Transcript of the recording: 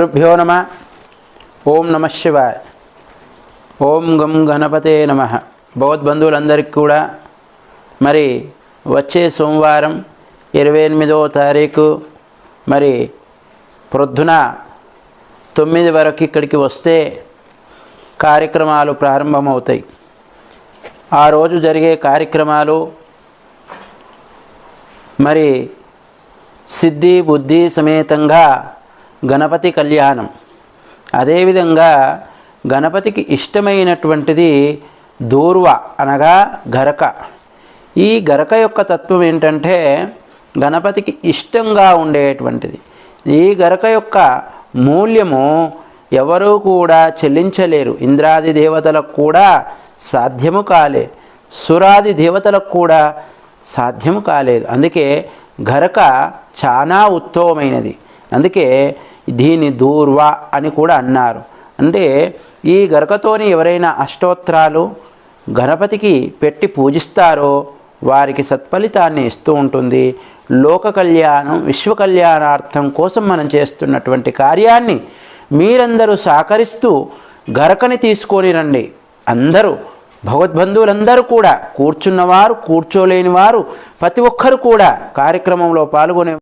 గురుభ్యో నమ ఓం నమ శివాయ ఓం గం గణపతే నమ భగవద్బంధువులందరికీ కూడా మరి వచ్చే సోమవారం ఇరవై ఎనిమిదవ తారీఖు మరి ప్రొద్దున తొమ్మిది వరకు ఇక్కడికి వస్తే కార్యక్రమాలు ప్రారంభమవుతాయి ఆ రోజు జరిగే కార్యక్రమాలు మరి సిద్ధి బుద్ధి సమేతంగా గణపతి కళ్యాణం. అదేవిధంగా గణపతికి ఇష్టమైనటువంటిది దూర్వ అనగా గరక. ఈ గరక యొక్క తత్వం ఏంటంటే గణపతికి ఇష్టంగా ఉండేటువంటిది. ఈ గరక యొక్క మూల్యము ఎవరూ కూడా చెల్లించలేరు. ఇంద్రాది దేవతలకు కూడా సాధ్యము కాలే. సురాది దేవతలకు కూడా సాధ్యము కాలేదు. అందుకే గరక చాలా ఉత్తమమైనది. అందుకే దీని దూర్వ అని కూడా అన్నారు. అంటే ఈ గరకతోని ఎవరైనా అష్టోత్తరాలు గణపతికి పెట్టి పూజిస్తారో వారికి సత్ఫలితాన్ని ఇస్తూ ఉంటుంది. లోక కళ్యాణం విశ్వ కళ్యాణార్థం కోసం మనం చేస్తున్నటువంటి కార్యాన్ని మీరందరూ సహకరిస్తూ గరకని తీసుకొని రండి. అందరూ భగవద్బంధువులందరూ కూడా కూర్చున్నవారు కూర్చోలేని వారు ప్రతి ఒక్కరు కూడా కార్యక్రమంలో పాల్గొనే